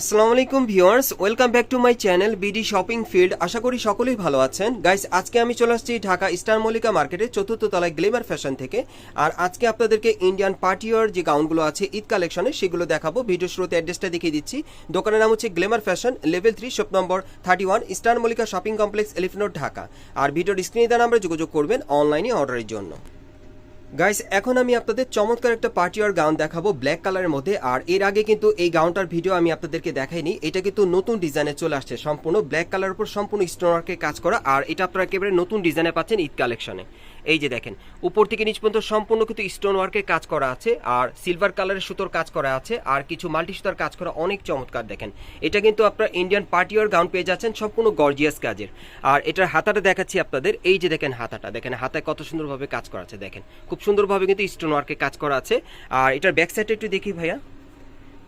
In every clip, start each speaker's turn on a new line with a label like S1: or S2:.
S1: আসসালামু আলাইকুম viewers, welcome back to my channel BD shopping field. আশা করি সকলেই ভালো আছেন। গাইস, আজকে আমি চলে আসছি ঢাকা স্টার মল্লিকা মার্কেটের চতুর্থ তলায় গ্লেমার ফ্যাশন থেকে। আর আজকে আপনাদেরকে ইন্ডিয়ান পার্টিওয়ার যে গাউনগুলো আছে ঈদ কালেকশনে, সেগুলো দেখাবো। ভিডিও শুরুতে অ্যাড্রেসটা দেখিয়ে দিচ্ছি। দোকানের নাম হচ্ছে glamour fashion, level three, shop number thirty one star Mallika shopping complex Elephant Road Dhaka. আর ভিডিওর স্ক্রিনে দেওয়া নাম্বারে যোগাযোগ করবেন অনলাইনে অর্ডারের জন্য। গাইস এখন আমি আপনাদের চমৎকার একটা পার্টিওয়ার গাউন দেখাবো ব্ল্যাক কালারের মধ্যে, আর এর আগে কিন্তু এই গাউনটার ভিডিও আমি আপনাদেরকে দেখাইনি। এটা কিন্তু নতুন ডিজাইনে চলে আসছে, সম্পূর্ণ ব্ল্যাক কালার উপর সম্পূর্ণ স্টোনওয়ার্কে কাজ করা, আর এটা আপনারা একেবারে নতুন ডিজাইনে পাচ্ছেন ঈদ কালেকশনে এই যে দেখেন, উপর থেকে নিচ পর্যন্ত সম্পূর্ণ কিন্তু স্টোন ওয়ার্কে কাজ করা আছে, আর সিলভার কালারের সুতোর কাজ করা আছে, আর কিছু মাল্টি সুতার কাজ করা অনেক চমৎকার দেখেন। এটা কিন্তু আপনার ইন্ডিয়ান পার্টিওয়ার গাউন পেয়ে যাচ্ছেন সম্পূর্ণ গর্জিয়াস কাজের। আর এটার হাতাটা দেখাচ্ছি আপনাদের, এই যে দেখেন হাতাটা, দেখেন হাতায় কত সুন্দরভাবে কাজ করা আছে, দেখেন। খুব সুন্দরভাবে কিন্তু স্টোন ওয়ার্কে কাজ করা আছে। আর এটার ব্যাক সাইডটা একটু দেখি ভাইয়া।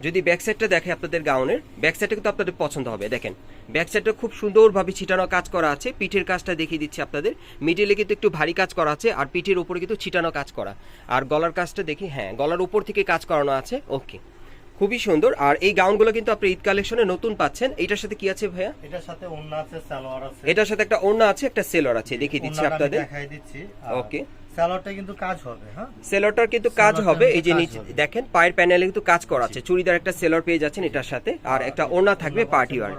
S1: যদি ব্যাক সাইডটা দেখে আপনাদের গাউনের ব্যাক সাইডটা কিন্তু আপনাদের পছন্দ হবে। দেখেন ব্যাক সাইডটা খুব সুন্দরভাবে ছিটানো কাজ করা আছে। পিঠের কাজটা দেখিয়ে দিচ্ছি আপনাদের। মিডিলে কিন্তু একটু ভারী কাজ করা আছে আর পিঠের উপরে কিন্তু ছিটানো কাজ করা। আর গলার কাজটা দেখি হ্যাঁ গলার উপর থেকে কাজ করানো আছে। ওকে খুবই সুন্দর। আর এই গাউনগুলো কিন্তু আপনি ঈদ কালেকশনে নতুন পাচ্ছেন। এটার সাথে কি আছে ভাইয়া?
S2: এটার সাথে ওন্না আছে সালোয়ার আছে।
S1: এটার সাথে একটা ওড়না আছে একটা সেলর আছে। দেখিয়ে দিচ্ছি আপনাদের।
S2: দেখাই দিচ্ছি।
S1: ওকে।
S2: সালোয়ারটা কিন্তু কাজ হবে হ্যাঁ?
S1: সেলরটার কিন্তু কাজ হবে। এই যে নিচে দেখেন পায়ের প্যানেলে কিন্তু কাজ করা আছে। চুড়িদার একটা সেলর পেয়ে যাচ্ছেন এটার সাথে। আর একটা ওড়না থাকবে পার্টি ওয়ার।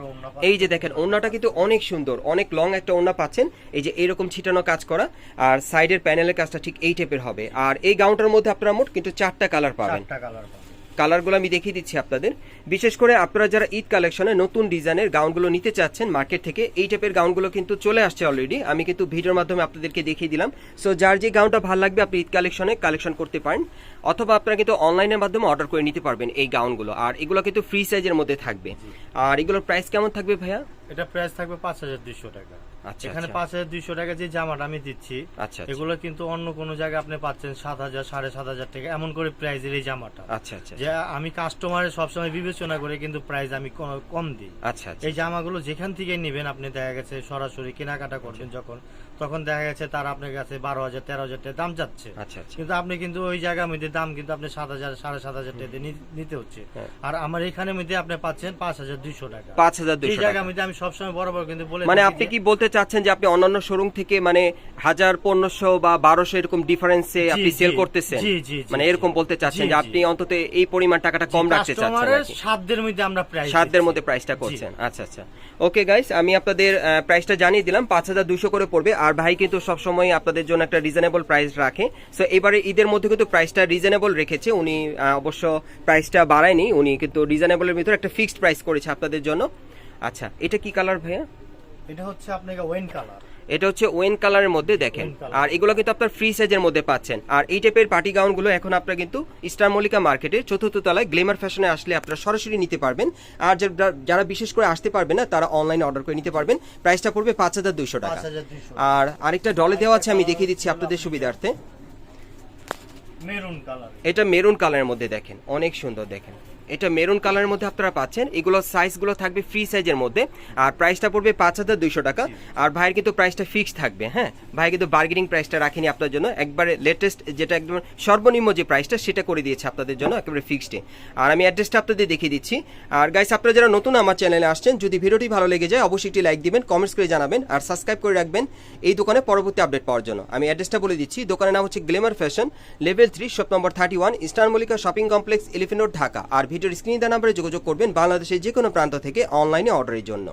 S1: এই যে দেখেন ওড়নাটা কিন্তু অনেক সুন্দর। অনেক লং একটা ওড়না পাচ্ছেন। এই যে এরকম ছিটানো কাজ করা। আর সাইডের প্যানেলের কাজটা ঠিক এই টাইপের হবে। আর এই গাউনটার মধ্যে আপনারা মোট কিন্তু চারটা কালার পাবেন।
S2: চারটা কালার পাবে
S1: কালারগুলো আমি দেখিয়ে দিচ্ছি আপনাদের। বিশেষ করে আপনারা যারা ঈদ কালেকশনে নতুন ডিজাইনের গাউনগুলো নিতে চাচ্ছেন মার্কেট থেকে, এই টাইপের গাউনগুলো কিন্তু চলে আসছে অলরেডি আমি কিন্তু ভিডিওর মাধ্যমে আপনাদেরকে দেখিয়ে দিলাম। সো যার যে গাউনটা ভালো লাগবে, আপনি ঈদ কালেকশনে কালেকশন করতে পারেন। অথবা আপনারা কিন্তু অনলাইনের মাধ্যমে অর্ডার করে নিতে পারবেন এই গাউনগুলো। আর এগুলো কিন্তু ফ্রি সাইজের মধ্যে থাকবে। আর এগুলোর প্রাইস কেমন থাকবে ভাইয়া?
S2: এটা প্রাইস থাকবে পাঁচ হাজার দুইশো টাকা। এখানে
S1: আচ্ছা।
S2: পাঁচ হাজার দুইশো টাকা যে জামাটা আমি দিচ্ছি
S1: আচ্ছা আচ্ছা।
S2: এগুলো কিন্তু অন্য কোনো জায়গায় আপনি পাচ্ছেন সাত হাজার সাড়ে সাত হাজার টাকা এমন করে প্রাইজের এই জামাটা।
S1: আচ্ছা আচ্ছা
S2: যে আমি কাস্টমারের সবসময় বিবেচনা করে কিন্তু প্রাইস আমি কম দিই।
S1: আচ্ছা আচ্ছা।
S2: এই জামাগুলো যেখান থেকে নেবেন আপনি দেখা গেছে সরাসরি কেনাকাটা করবেন যখন তখন দেখা গেছে তার আপনার কাছে বারো হাজার তেরো হাজার টাকা দাম যাচ্ছে।
S1: আচ্ছা আচ্ছা।
S2: কিন্তু আপনি কিন্তু ওই জায়গার মধ্যে দাম কিন্তু আপনি সাত হাজার সাড়ে সাত হাজার টাকা দিয়ে নিতে হচ্ছে।
S1: হ্যাঁ।
S2: আর আমার এখানে মধ্যে আপনি পাচ্ছেন পাঁচ হাজার দুইশো টাকা।
S1: পাঁচ হাজার
S2: এই
S1: দুশো
S2: জায়গার মধ্যে আমি সবসময় বরাবর কিন্তু বলে
S1: মানে আপনি কি বলতে চাচ্ছেন যে আপনি অন্যান্য শোরুম থেকে মানে হাজার পনেরোশো বা বারোশো এরকম ডিফারেন্সে আপনি সেল করতেছেন। মানে এরকম বলতে চাচ্ছেন যে আপনি অন্তত এই পরিমাণ টাকাটা কম রাখতে চাচ্ছেন?
S2: সাধ্যের মধ্যে আমরা প্রাইস
S1: সাধ্যের মধ্যে প্রাইসটা করছেন। আচ্ছা আচ্ছা। ওকে গাইস আমি আপনাদের প্রাইসটা জানিয়ে দিলাম। পাঁচ হাজার দুশো করে পড়বে। আর ভাই কিন্তু সবসময় আপনাদের জন্য একটা রিজনেবল প্রাইস রাখে। সো এবারে ঈদের মধ্যে কিন্তু প্রাইসটা রিজনেবল রেখেছে। উনি অবশ্য প্রাইসটা বাড়ায়নি। উনি কিন্তু রিজনেবলের ভিতরে একটা ফিক্সড প্রাইস করেছে আপনাদের জন্য। আচ্ছা এটা কি কালার ভাইয়া?
S2: এটা হচ্ছে আপনাকে ওয়েন কালার
S1: এটা হচ্ছে ওয়েন কালারের মধ্যে দেখেন। আর এগুলো কিন্তু আপনার ফ্রি সাইজের মধ্যে পাচ্ছেন। আর এই টাইপের পার্টি গাউনগুলো এখন আপনারা কিন্তু স্টার মল্লিকা মার্কেটে চতুর্থ তলায় গ্লেমার ফ্যাশনে আসলে আপনারা সরাসরি নিতে পারবেন। আর যারা- যারা বিশেষ করে আসতে পারবেন না তারা অনলাইনে অর্ডার করে নিতে পারবেন। প্রাইসটা পড়বে পাঁচ হাজার দুইশো টাকা। আর আরেকটা ডলে দেওয়া আছে আমি দেখিয়ে দিচ্ছি আপনাদের সুবিধার্থে।
S2: মেরুন কালার
S1: এটা মেরুন কালারের মধ্যে দেখেন। অনেক সুন্দর দেখেন। এটা মেরুন কালারের মধ্যে আপনারা পাচ্ছেন। এগুলো সাইজগুলো থাকবে ফ্রি সাইজের মধ্যে। আর প্রাইসটা পড়বে পাঁচ হাজার দুইশো টাকা। আর ভাইয়ের কিন্তু প্রাইসটা ফিক্সড থাকবে হ্যাঁ? ভাই কিন্তু বার্গেনিং প্রাইসটা রাখেনি আপনার জন্য। একবারে লেটেস্ট যেটা একদম সর্বনিম্ন যে প্রাইসটা সেটা করে দিয়েছে আপনাদের জন্য একেবারে ফিক্সডে আর আমি অ্যাড্রেসটা আপনাদের দেখিয়ে দিচ্ছি। আর গাইস আপনারা যারা নতুন আমার চ্যানেলে আসছেন যদি ভিডিওটি ভালো লেগে যায় অবশ্যই একটি লাইক দিবেন কমেন্টস করে জানাবেন আর সাবস্ক্রাইব করে রাখবেন এই দোকানে পরবর্তী আপডেট পাওয়ার জন্য। আমি অ্যাড্রেসটা বলে দিচ্ছি দোকানের নাম হচ্ছে glamour fashion level three shop number thirty one star Mallika shopping complex Elephant Dhaka আর ভিডিওর স্ক্রিনে দেওয়া নাম্বারে যোগাযোগ করবেন বাংলাদেশের যে কোনো প্রান্ত থেকে অনলাইনে অর্ডারের জন্য।